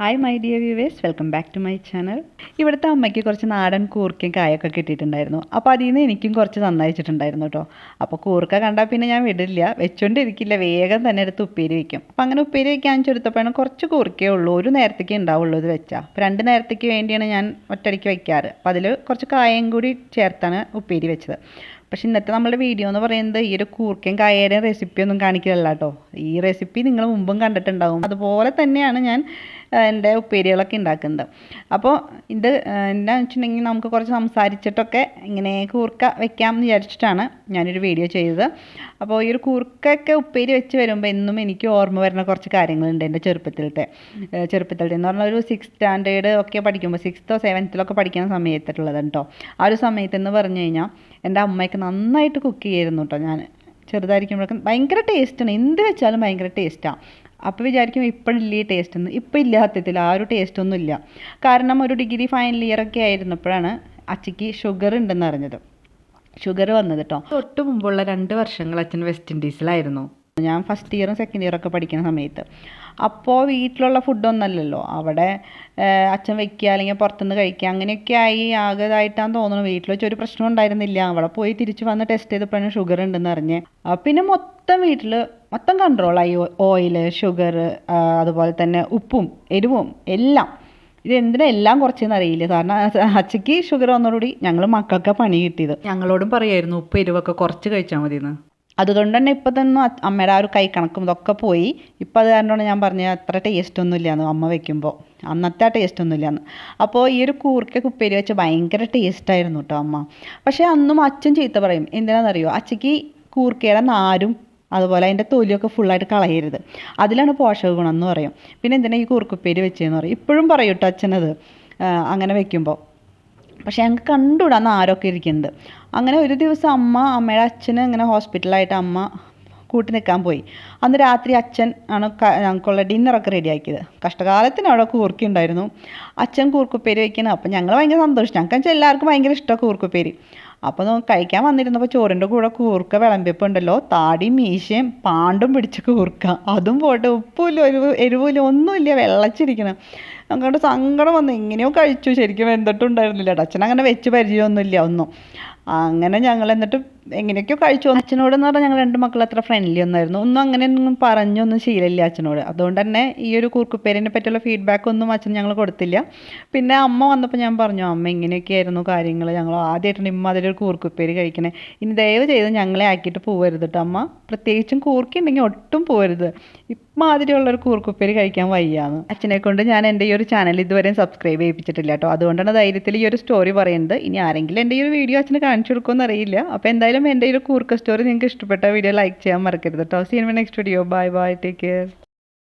Hi my dear viewers welcome back to my channel ഇവിടുത്തെ അമ്മയ്ക്ക് കുറച്ച് നാടൻ കൂർക്കയും കായൊക്കെ കിട്ടിയിട്ടുണ്ടായിരുന്നു. അപ്പോൾ അതിൽ നിന്ന് എനിക്കും കുറച്ച് നന്നായിച്ചിട്ടുണ്ടായിരുന്നു കേട്ടോ അപ്പോൾ കൂർക്ക കണ്ടാൽ പിന്നെ ഞാൻ വിടില്ല. വെച്ചുകൊണ്ടിരിക്കില്ല വേഗം തന്നെ എടുത്ത് ഉപ്പേരി വയ്ക്കും അപ്പോൾ അങ്ങനെ ഉപ്പേരി വയ്ക്കാൻ ചുരുത്തപ്പോഴാണ് കുറച്ച് കൂർക്കേ ഉള്ളൂ. ഒരു നേരത്തേക്ക് ഉണ്ടാവുള്ളൂ ഇത് വെച്ചാൽ അപ്പോൾ രണ്ട് നേരത്തേക്ക് വേണ്ടിയാണ് ഞാൻ ഒറ്റയടിക്ക് വയ്ക്കാറ് അപ്പോൾ അതിൽ കുറച്ച് കായം കൂടി ചേർത്താണ് ഉപ്പേരി വെച്ചത്. പക്ഷെ ഇന്നത്തെ നമ്മുടെ വീഡിയോ എന്ന് പറയുന്നത് ഈ ഒരു കൂർക്കയും കായയുടെയും റെസിപ്പി ഒന്നും കാണിക്കില്ല കേട്ടോ ഈ റെസിപ്പി നിങ്ങൾ മുമ്പും കണ്ടിട്ടുണ്ടാവും. അതുപോലെ തന്നെയാണ് ഞാൻ എന്റെ ഉപ്പേരികളൊക്കെ ഉണ്ടാക്കുന്നത് അപ്പോൾ ഇത് എന്താണെന്ന് വെച്ചിട്ടുണ്ടെങ്കിൽ നമുക്ക് കുറച്ച് സംസാരിച്ചിട്ടൊക്കെ ഇങ്ങനെ കൂർക്ക വെക്കാമെന്ന് വിചാരിച്ചിട്ടാണ് ഞാനൊരു വീഡിയോ ചെയ്തത്. അപ്പോൾ ഈ ഒരു കൂർക്കൊക്കെ ഉപ്പേരി വെച്ച് വരുമ്പോൾ എന്നും എനിക്ക് ഓർമ്മ വരുന്ന കുറച്ച് കാര്യങ്ങളുണ്ട് എന്റെ ചെറുപ്പത്തിലത്തെ ചെറുപ്പത്തിലത്തെ. എന്ന് പറഞ്ഞാൽ ഒരു സിക്സ് സ്റ്റാൻഡേർഡ് ഒക്കെ പഠിക്കുമ്പോൾ സിക്സ്ത്തോ സെവൻത്തിലൊക്കെ പഠിക്കുന്ന സമയത്തുള്ളത് കേട്ടോ ആ ഒരു സമയത്തെന്ന് പറഞ്ഞു കഴിഞ്ഞാൽ എന്റെ അമ്മയ്ക്ക് നന്നായിട്ട് കുക്ക് ചെയ്യായിരുന്നു കേട്ടോ ഞാൻ. ചെറുതായിരിക്കുമ്പോഴൊക്കെ ഭയങ്കര ടേസ്റ്റാണ് എന്ത് വെച്ചാലും ഭയങ്കര ടേസ്റ്റാണ് അപ്പോൾ വിചാരിക്കും ഇപ്പോഴില്ല ഈ ടേസ്റ്റ് എന്ന്. ഇപ്പം ഇല്ല സത്യത്തിൽ ആ ഒരു ടേസ്റ്റ് ഒന്നും ഇല്ല. കാരണം ഒരു ഡിഗ്രി ഫൈനൽ ഇയർ ഒക്കെ ആയിരുന്നപ്പോഴാണ് അച്ചയ്ക്ക് ഷുഗർ ഉണ്ടെന്ന് അറിഞ്ഞത്. ഷുഗർ വന്നത് കേട്ടോ തൊട്ട് മുമ്പുള്ള രണ്ട് വർഷങ്ങൾ അച്ഛൻ വെസ്റ്റ് ഇൻഡീസിലായിരുന്നു ഞാൻ ഫസ്റ്റ് ഇയറും സെക്കൻഡ് ഇയറൊക്കെ പഠിക്കുന്ന സമയത്ത്. അപ്പോൾ വീട്ടിലുള്ള ഫുഡൊന്നല്ലല്ലോ അവിടെ അച്ഛൻ വെക്കുക അല്ലെങ്കിൽ പുറത്തുനിന്ന് കഴിക്കുക അങ്ങനെയൊക്കെ ആയി ആകെ ഇതായിട്ടാന്ന് തോന്നുന്നു. വീട്ടിൽ വെച്ച് ഒരു പ്രശ്നം ഉണ്ടായിരുന്നില്ല. അവിടെ പോയി തിരിച്ച് വന്ന് ടെസ്റ്റ് ചെയ്തപ്പോഴാണ് ഷുഗർ ഉണ്ടെന്ന് അറിഞ്ഞ്. പിന്നെ മൊത്തം വീട്ടിൽ മൊത്തം കൺട്രോളായി ഓയിൽ ഷുഗർ അതുപോലെ തന്നെ ഉപ്പും എരിവും എല്ലാം. ഇത് എന്തിനാ എല്ലാം കുറച്ചെന്ന് അറിയില്ല. കാരണം അച്ഛക്ക് ഷുഗർ വന്നതോടുകൂടി ഞങ്ങൾ മക്കൾക്ക് പണി കിട്ടിയത്. ഞങ്ങളോടും പറയായിരുന്നു ഉപ്പ് എരിവൊക്കെ കുറച്ച് കഴിച്ചാൽ മതി എന്ന് അതുകൊണ്ട് തന്നെ ഇപ്പം തന്നെ അമ്മയുടെ ആ ഒരു കൈ കണക്കും ഇതൊക്കെ പോയി. ഇപ്പം അത് കാരണമാണ് ഞാൻ പറഞ്ഞത് അത്ര ടേസ്റ്റ് ഒന്നും ഇല്ലയെന്ന് അമ്മ വെക്കുമ്പോൾ അന്നത്തെ ആ ടേസ്റ്റ് ഒന്നും ഇല്ലയെന്ന് അപ്പോൾ ഈ ഒരു കൂർക്ക കുപ്പേരി വെച്ച് ഭയങ്കര ടേസ്റ്റായിരുന്നു കേട്ടോ അമ്മ. പക്ഷേ അന്നും അച്ഛൻ ചീത്ത പറയും എന്തിനാണെന്നറിയോ അച്ഛക്ക് കൂർക്കയുടെ നാരും അതുപോലെ അതിന്റെ തൊലിയൊക്കെ ഫുള്ളായിട്ട് കളയരുത്. അതിലാണ് പോഷക ഗുണം എന്ന് പറയും. പിന്നെ എന്തിനാ ഈ കുറുക്കുപ്പേര് വെച്ചതെന്ന് പറയും? ഇപ്പോഴും പറയും കേട്ടോ അച്ഛനത്. അങ്ങനെ വെക്കുമ്പോൾ പക്ഷേ ഞങ്ങൾക്ക് കണ്ടുകൂടാ ആരൊക്കെ ഇരിക്കുന്നത്. അങ്ങനെ ഒരു ദിവസം അമ്മ അമ്മയുടെ അച്ഛന് ഇങ്ങനെ ഹോസ്പിറ്റലായിട്ട് അമ്മ കൂട്ടി നിൽക്കാൻ പോയി. അന്ന് രാത്രി അച്ഛൻ ആണ് ഞങ്ങൾക്കുള്ള ഡിന്നറൊക്കെ റെഡിയാക്കിയത്. കഷ്ടകാലത്തിന് അവിടെ കൂർക്കി ഉണ്ടായിരുന്നു. അച്ഛൻ കൂർക്കുപ്പേര് വയ്ക്കുന്നത് അപ്പം ഞങ്ങൾ ഭയങ്കര സന്തോഷിച്ചു ഞങ്ങൾക്ക് എല്ലാവർക്കും ഭയങ്കര ഇഷ്ടമാണ് കൂർക്കുപ്പേരി അപ്പോൾ കഴിക്കാൻ വന്നിരുന്നപ്പോൾ ചോറിന്റെ കൂടെ കൂർക്ക ഉണ്ടല്ലോ താടിയും മീശയും പാണ്ടും പിടിച്ച കൂർക്ക. അതും പോട്ടെ ഉപ്പുമില്ല എരിവ് എരിവില്ല ഒന്നുമില്ല വെള്ളച്ചിരിക്കണം. അങ്ങോട്ട് സങ്കടം വന്നു. എങ്ങനെയോ കഴിച്ചു. ശരിക്കും എന്തിട്ടുണ്ടായിരുന്നില്ല അച്ഛൻ അങ്ങനെ വെച്ച് പരിചയമൊന്നുമില്ല ഒന്നും. അങ്ങനെ ഞങ്ങൾ എന്നിട്ട് എങ്ങനെയൊക്കെയോ കഴിച്ചു. അച്ഛനോട് എന്ന് പറഞ്ഞാൽ ഞങ്ങൾ രണ്ട് മക്കൾ അത്ര ഫ്രണ്ട്ലി ഒന്നായിരുന്നു. ഒന്നും അങ്ങനെ ഒന്നും പറഞ്ഞൊന്നും ശീലമില്ല അച്ഛനോട്. അതുകൊണ്ട് തന്നെ ഈ ഒരു കൂർക്കുപ്പേരിനെ പറ്റിയുള്ള ഫീഡ്ബാക്ക് ഒന്നും അച്ഛൻ ഞങ്ങൾ കൊടുത്തില്ല. പിന്നെ അമ്മ വന്നപ്പോൾ ഞാൻ പറഞ്ഞു അമ്മ ഇങ്ങനെയൊക്കെയായിരുന്നു കാര്യങ്ങൾ ഞങ്ങൾ ആദ്യമായിട്ടാണ് ഇമ്മ അതിലൊരു കൂർക്കുപ്പേരി കഴിക്കണേ. ഇനി ദയവ് ചെയ്ത് ഞങ്ങളെ ആക്കിയിട്ട് പോവരുത് കേട്ടോ അമ്മ. പ്രത്യേകിച്ചും കൂർക്കുണ്ടെങ്കിൽ ഒട്ടും പോവരുത്. ഇമാതിരിയുള്ളൊരു കൂർക്കുപ്പേരി കഴിക്കാൻ വയ്യാന്ന്. അച്ഛനെ കൊണ്ട് ഞാൻ എന്റെ ഈ ഒരു ചാനൽ ഇതുവരെയും സബ്സ്ക്രൈബ് ചെയ്യിപ്പിച്ചിട്ടില്ല കേട്ടോ അതുകൊണ്ടാണ് ധൈര്യത്തിൽ ഈ ഒരു സ്റ്റോറി പറയുന്നത്. ഇനി ആരെങ്കിലും എന്റെ ഈ ഒരു വീഡിയോ അച്ഛനെ കാണിച്ചു കൊടുക്കുമെന്ന് അറിയില്ല. അപ്പോൾ എന്തായാലും എന്റെ ഈ ഒരു കൂർക്ക സ്റ്റോറി നിങ്ങൾക്ക് ഇഷ്ടപ്പെട്ട വീഡിയോ ലൈക്ക് ചെയ്യാൻ മറക്കരുത് കേട്ടോ see in next video bye bye take care